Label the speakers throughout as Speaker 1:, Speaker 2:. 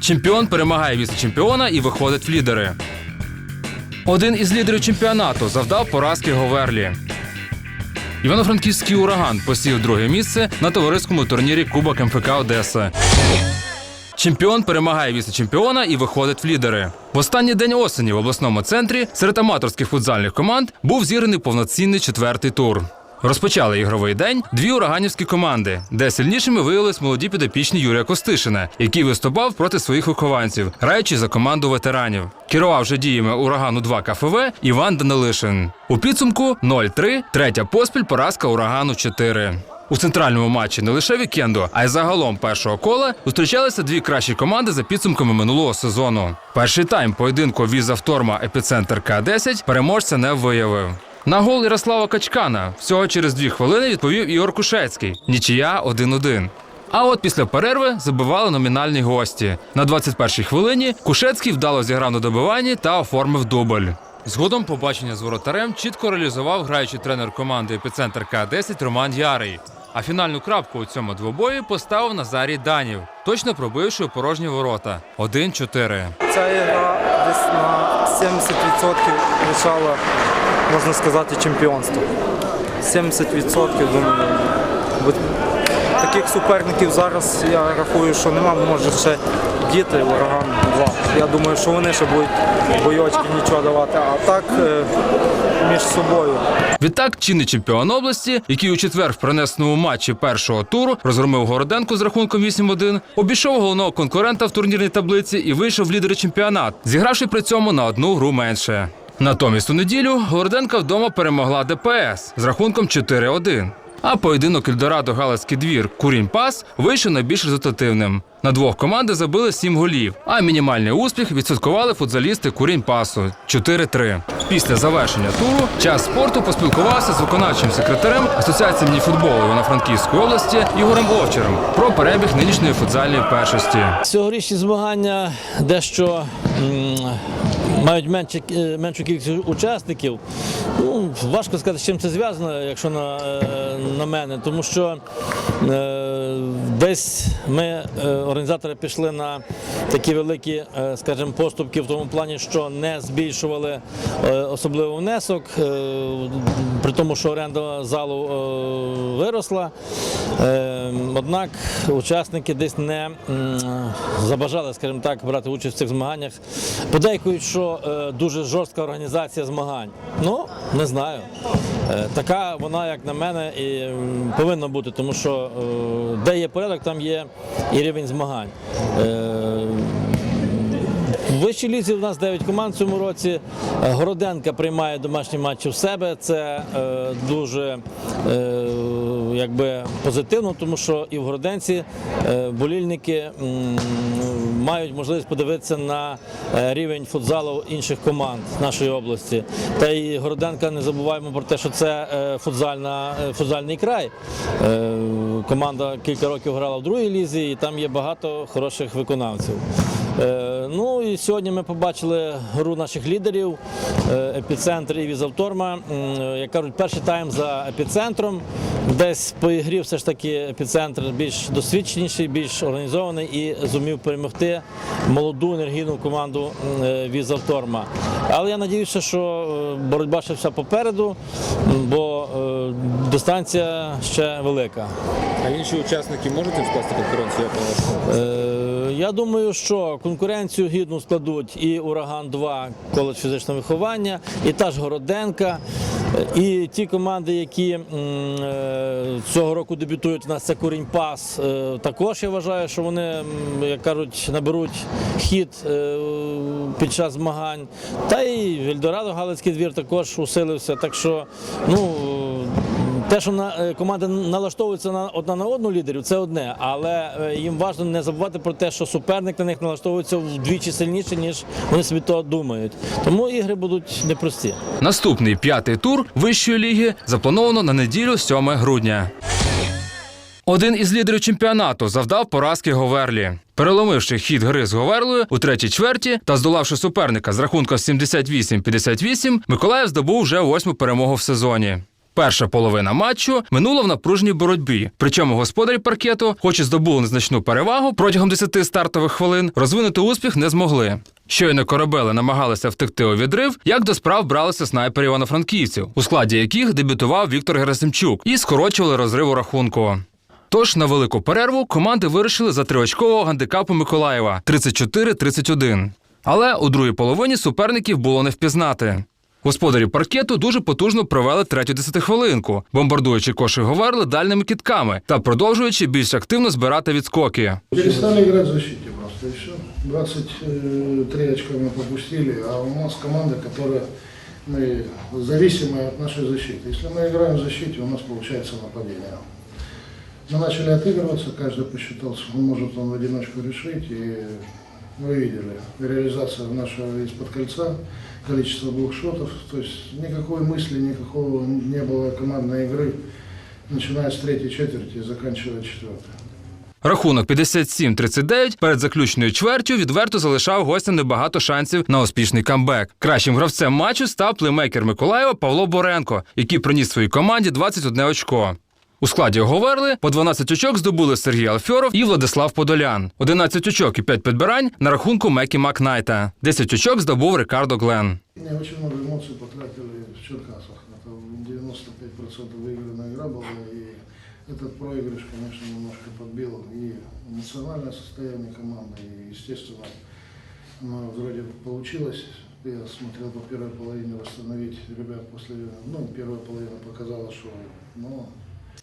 Speaker 1: Чемпіон перемагає віце-чемпіона і виходить в лідери. Один із лідерів чемпіонату завдав поразки Говерлі. Івано-Франківський ураган посів друге місце на товариському турнірі Кубок МФК Одеса. Чемпіон перемагає віце-чемпіона і виходить в лідери. В останній день осені в обласному центрі серед аматорських футзальних команд був зіграний повноцінний четвертий тур. Розпочали ігровий день дві ураганівські команди, де сильнішими виявились молоді підопічні Юрія Костишина, який виступав проти своїх вихованців, граючи за команду ветеранів. Керував же діями урагану 2 КФВ Іван Данилишин. У підсумку 0-3, третя поспіль поразка урагану 4. У центральному матчі не лише вікенду, а й загалом першого кола зустрічалися дві кращі команди за підсумками минулого сезону. Перший тайм поєдинку Віза Вторма Епіцентр К-10 переможця не виявив. На гол Ярослава Качкана всього через дві хвилини відповів Ігор Кушецький. Нічия 1-1. А от після перерви забивали номінальні гості. На 21-й хвилині Кушецький вдало зіграв на добиванні та оформив дубль. Згодом побачення з воротарем чітко реалізував граючий тренер команди Епіцентр К-10 Роман Ярий. А фінальну крапку у цьому двобої поставив Назарій Данів, точно пробивши у порожні ворота 1-4.
Speaker 2: Ця ігра десь на 70% лишала, можна сказати, чемпіонство. 70% думаю. Таких суперників зараз я рахую, що нема, може ще діти, ураган 2. Я думаю, що вони ще будуть бойочки нічого давати, а так е, між собою.
Speaker 1: Відтак, чинний чемпіон області, який у четвер в принесеному матчі першого туру розгромив Городенко з рахунком 8-1, обійшов головного конкурента в турнірній таблиці і вийшов в лідери чемпіонат, зігравши при цьому на одну гру менше. Натомість у неділю Городенка вдома перемогла ДПС з рахунком 4-1. А поєдинок Ельдорадо Галицький двір Курінь Пас вийшов найбільш результативним. На двох команди забили сім голів, а мінімальний успіх відсвяткували футзалісти Курінь Пасу 4-3. Після завершення туру час спорту поспілкувався з виконавчим секретарем Асоціації мініфутболу Івано-Франківської області Ігорем Овчарем про перебіг нинішньої футзальної першості.
Speaker 3: Цьогорічні змагання дещо мають менше, е, меншу кількість учасників. Ну, важко сказати, з чим це зв'язано, якщо на, е, на мене, тому що е, десь ми, е, організатори, пішли на такі великі, е, скажімо, поступки в тому плані, що не збільшували е, особливо внесок, е, при тому, що оренда залу е, виросла. Е, Однак учасники десь не м, забажали, скажімо так, брати участь в цих змаганнях. Подейкують, що е, дуже жорстка організація змагань. Ну, не знаю. Е, Така вона, як на мене, і повинна бути, тому що е, де є порядок, там є і рівень змагань. Е, вищій лізі у нас 9 команд в цьому році. Городенка приймає домашні матчі в себе. Це е, дуже е, якби, позитивно, тому що і в Городенці е, болільники мають можливість подивитися на е, рівень футзалу інших команд нашої області. Та й Городенка не забуваємо про те, що це е, футзальна, футзальний край. Команда кілька років грала в другій лізі, і там є багато хороших виконавців. Ну і сьогодні ми побачили гру наших лідерів е, епіцентр і Візавторма. Е, Як кажуть, перший тайм за епіцентром. Десь по ігрі все ж таки епіцентр більш досвідченіший, більш організований і зумів перемогти молоду енергійну команду е, Візавторма. Але я надіюся, що боротьба ще вся попереду, бо дистанція ще велика.
Speaker 4: А інші учасники можуть їм скласти конкуренцію?
Speaker 3: Я думаю, що конкуренцію гідну складуть і Ураган 2 коледж фізичного виховання, і та ж Городенка, і ті команди, які е, цього року дебютують у нас це Курінь Пас. е, Також я вважаю, що вони, як кажуть, наберуть хід е, під час змагань. Та й Ельдорадо Галицький двір також усилився. Так що, ну. Те, що на е, команди налаштовуються на одна на одну лідерів, це одне, але е, їм важливо не забувати про те, що суперник на них налаштовується вдвічі сильніше, ніж вони собі того думають. Тому ігри будуть непрості.
Speaker 1: Наступний п'ятий тур вищої ліги заплановано на неділю 7 грудня. Один із лідерів чемпіонату завдав поразки Говерлі. Переломивши хід гри з Говерлою у третій чверті та здолавши суперника з рахунком 78-58, Миколаїв здобув вже восьму перемогу в сезоні. Перша половина матчу минула в напружній боротьбі. Причому господарі паркету, хоч і здобули незначну перевагу протягом 10 стартових хвилин, розвинути успіх не змогли. Щойно корабели намагалися втекти у відрив, як до справ бралися снайпери івано-франківців, у складі яких дебютував Віктор Герасимчук, і скорочували розрив у рахунку. Тож на велику перерву команди вирішили за триочкового гандикапу Миколаєва 34-31. Але у другій половині суперників було не впізнати. Господарі паркету дуже потужно провели третю десятихвилинку, бомбардуючи кошик Говерли дальними кітками та продовжуючи більш активно збирати відскоки.
Speaker 5: Перестали играть в защите просто и все. 23 очка мы попустили, а у нас команда, которая мы зависимая от нашей защиты. Если мы играем в защите, у нас получается нападение. Мы начали отыгрываться, каждый посчитал, что может он в одиночку решить. И вы видели, реализация нашего из-под кольца, количество двух шотов. То есть никакой мысли, никакого не было командной игры, начиная с третьей четверти и заканчивая четвертой.
Speaker 1: Рахунок 57-39 перед заключною чвертю відверто залишав гостям небагато шансів на успішний камбек. Кращим гравцем матчу став плеймейкер Миколаєва Павло Боренко, який приніс своїй команді 21 очко. У складі Говерли по 12 очок здобули Сергій Алфьоров і Владислав Подолян. 11 очок і 5 підбирань на рахунку Мекі Макнайта. 10 очок здобув Рикардо Глен.
Speaker 5: Не, очень много эмоций потратили в Черкасах. Это 95% выигранная игра была, и этот проигрыш, конечно, немножко подбил и эмоциональное состояние команды, и, естественно, оно вроде бы получилось. Я смотрел по первой половине восстановить ребят после, ну, первая половина показала, что, ну,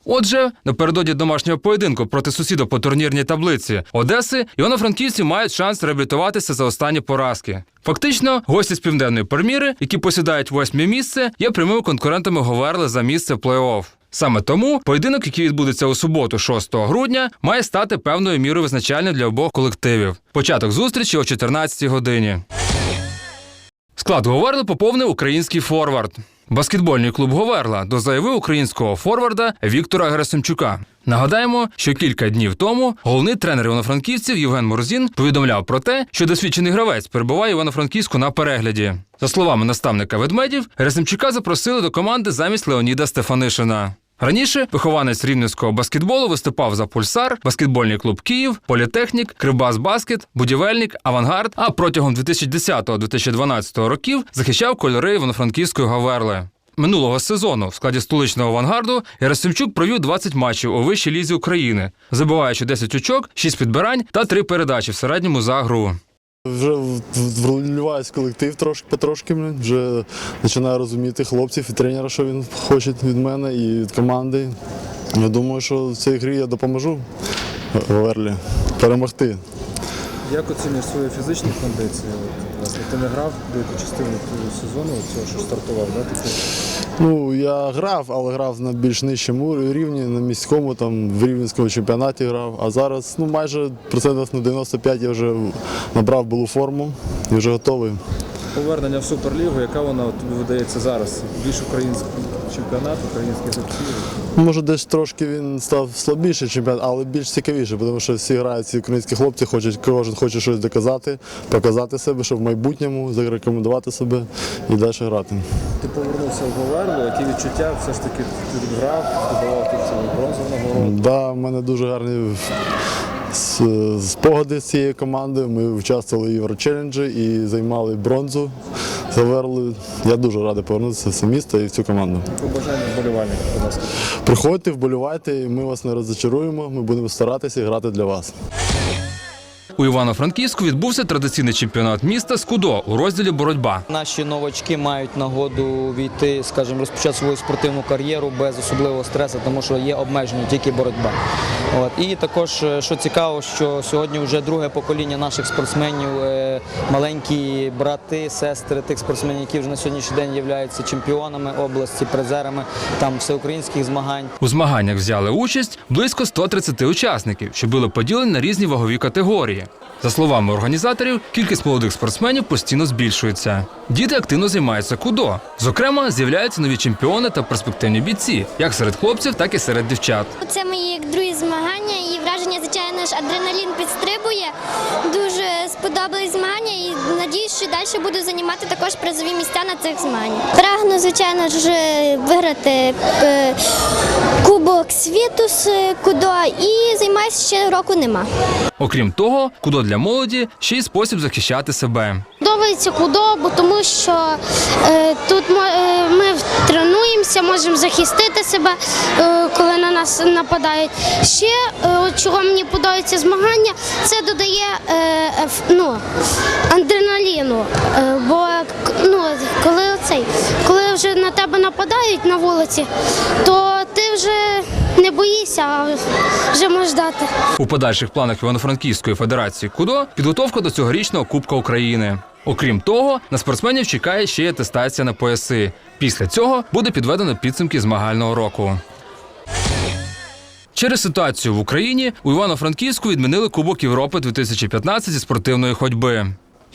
Speaker 1: Отже, напередодні домашнього поєдинку проти сусіда по турнірній таблиці Одеси івано-франківці мають шанс реабілітуватися за останні поразки. Фактично, гості з південної Перміри, які посідають восьме місце, є прямими конкурентами Говерли за місце плей-офф. Саме тому поєдинок, який відбудеться у суботу, 6 грудня, має стати певною мірою визначальним для обох колективів. Початок зустрічі о 14 годині. Склад Говерли поповнив український форвард. Баскетбольний клуб Говерла дозаявив українського форварда Віктора Герасимчука. Нагадаємо, що кілька днів тому головний тренер івано-франківців Євген Морзін повідомляв про те, що досвідчений гравець перебуває Івано-Франківську на перегляді. За словами наставника ведмедів, Герасимчука запросили до команди замість Леоніда Стефанишина. Раніше вихованець рівненського баскетболу виступав за пульсар, баскетбольний клуб Київ, політехнік, Кривбас Баскет, будівельник, авангард. А протягом 2010-2012 років захищав кольори Івано-Франківської Гаверли. Минулого сезону в складі столичного авангарду Яросимчук провів 20 матчів у вищій лізі України, забиваючи 10 очок, 6 підбирань та 3 передачі в середньому за гру.
Speaker 6: Вже в- в- вливаюсь в колектив трошки потрошки, вже починаю розуміти хлопців і тренера, що він хоче від мене і від команди. Я думаю, що в цій грі я допоможу Верлі перемогти.
Speaker 4: Як оцінюєш свої фізичні кондиції? Ти не грав деяку частину сезону, цього, що стартував, да?
Speaker 6: Ну, я грав, але грав на більш нижчому рівні, на міському, там, в рівненському чемпіонаті грав. А зараз ну, майже процентів на 95 я вже набрав булу форму і вже готовий.
Speaker 4: Повернення в Суперлігу, яка вона от, тобі видається зараз? Більш український чемпіонат, українських гравців?
Speaker 6: Може, десь трошки він став слабіший чемпіон, але більш цікавіше, тому що всі грають, ці українські хлопці, хочуть, кожен хоче щось доказати, показати себе, щоб в майбутньому зарекомендувати себе і далі грати.
Speaker 4: Ти повернувся в Говерлу, які відчуття все ж таки ти грав, здобував тут бронзову нагороду.
Speaker 6: Да, в мене дуже гарні спогади з цією командою. Ми участвували в Єврочеленджі і займали бронзу. Заверли. Я дуже радий повернутися в це місто і в цю команду.
Speaker 4: Побажання вболівальників, будь ласка.
Speaker 6: Приходьте, вболівайте, ми вас не розчаруємо. Ми будемо старатися і грати для вас.
Speaker 1: У Івано-Франківську відбувся традиційний чемпіонат міста Скудо у розділі боротьба.
Speaker 7: Наші новачки мають нагоду війти, скажімо, розпочати свою спортивну кар'єру без особливого стресу, тому що є обмеження тільки боротьба. От. І також, е, що цікаво, що сьогодні вже друге покоління наших спортсменів, е, маленькі брати, сестри тих спортсменів, які вже на сьогоднішній день являються чемпіонами області, призерами там всеукраїнських змагань.
Speaker 1: У змаганнях взяли участь близько 130 учасників, що були поділені на різні вагові категорії. За словами організаторів, кількість молодих спортсменів постійно збільшується. Діти активно займаються кудо. Зокрема, з'являються нові чемпіони та перспективні бійці, як серед хлопців, так і серед дівчат.
Speaker 8: Це мої другі змагання і враження, звичайно ж, адреналін підстрибує. Дуже сподобались змагання і надіюсь, що далі буду займати також призові місця на цих змаганнях. Прагну, звичайно ж, виграти е, Кубок світу з кудо і займаюся ще року нема.
Speaker 1: Окрім того, кудо для молоді ще й спосіб захищати себе.
Speaker 9: Подобається худобу, тому що е, тут е, ми тренуємося, можемо захистити себе, е, коли на нас нападають. Ще е, чого мені подобається змагання, це додає е, еф- ну, адреналіну. Е, бо ну, коли оцей, коли вже на тебе нападають на вулиці, то ти вже не боїшся, а вже можеш дати.
Speaker 1: У подальших планах Івано-Франківської федерації кудо підготовка до цьогорічного Кубка України. Окрім того, на спортсменів чекає ще й атестація на пояси. Після цього буде підведено підсумки змагального року. Через ситуацію в Україні у Івано-Франківську відмінили Кубок Європи 2015 зі спортивної ходьби.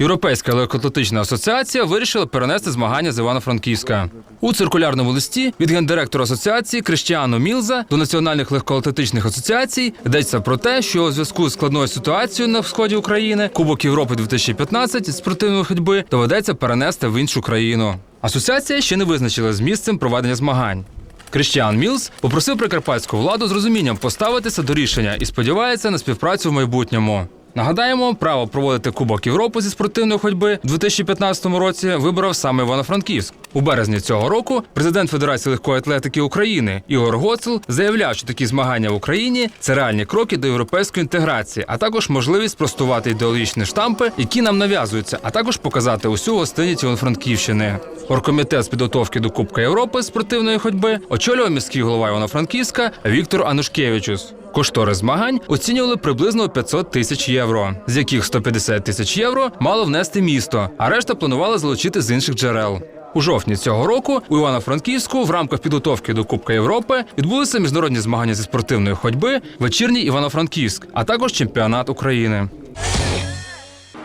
Speaker 1: Європейська легкоатлетична асоціація вирішила перенести змагання з Івано-Франківська. У циркулярному листі від гендиректора асоціації Криштіану Мілза до національних легкоатлетичних асоціацій йдеться про те, що у зв'язку з складною ситуацією на сході України Кубок Європи 2015 зі спортивної ходьби доведеться перенести в іншу країну. Асоціація ще не визначила з місцем проведення змагань. Крістіан Мілс попросив прикарпатську владу з розумінням поставитися до рішення і сподівається на співпрацю в майбутньому. Нагадаємо, право проводити Кубок Європи зі спортивної ходьби у 2015 році виборов саме Івано-Франківськ. У березні цього року президент Федерації легкої атлетики України Ігор Гоцел заявляв, що такі змагання в Україні це реальні кроки до європейської інтеграції, а також можливість спростувати ідеологічні штампи, які нам нав'язуються, а також показати усю гостинність Івано-Франківщини. Оргкомітет з підготовки до Кубка Європи з спортивної ходьби очолював міський голова Івано-Франківська Віктор Анушкевичус. Кошторис змагань оцінювали приблизно 500 тисяч євро, з яких 150 тисяч євро мало внести місто, а решта планували залучити з інших джерел. У жовтні цього року у Івано-Франківську в рамках підготовки до Кубка Європи відбулися міжнародні змагання зі спортивної ходьби вечірній Івано-Франківськ, а також чемпіонат України.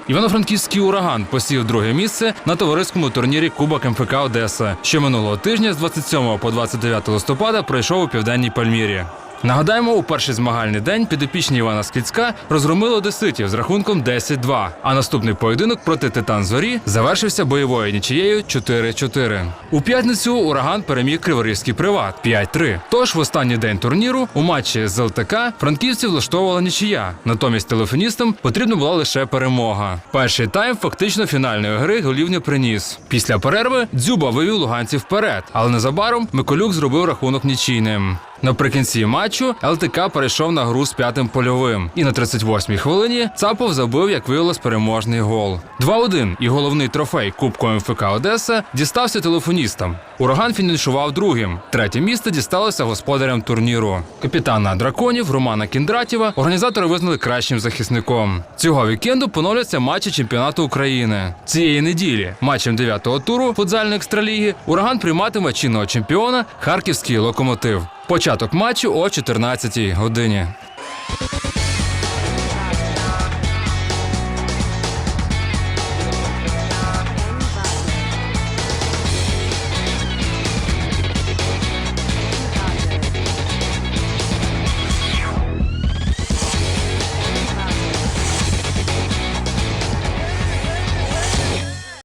Speaker 1: Івано-Франківський ураган посів друге місце на товариському турнірі Кубок МФК Одеса, що минулого тижня з 27 по 29 листопада пройшов у південній Пальмірі. Нагадаємо, у перший змагальний день підопічні Івана Скіцька розгромили одеситів з рахунком 10-2, а наступний поєдинок проти Титан Зорі завершився бойовою нічією 4-4. У п'ятницю ураган переміг Криворізький приват 5-3. Тож в останній день турніру у матчі з ЛТК франківці влаштовувала нічия. Натомість телефоністам потрібна була лише перемога. Перший тайм фактично фінальної гри голів не приніс. Після перерви Дзюба вивів луганців вперед, але незабаром Миколюк зробив рахунок нічийним. Наприкінці матчу ЛТК перейшов на гру з п'ятим польовим. І на 38-й хвилині Цапов забив, як виявилось, переможний гол. 2-1. І головний трофей Кубку МФК Одеса дістався телефоністам. Ураган фінішував другим. Третє місце дісталося господарям турніру. Капітана драконів Романа Кіндратєва організатори визнали кращим захисником. Цього вікенду поновляться матчі чемпіонату України. Цієї неділі матчем 9-го туру футзальної екстраліги ураган прийматиме чинного чемпіона Харківський локомотив. Початок матчу о 14-й годині.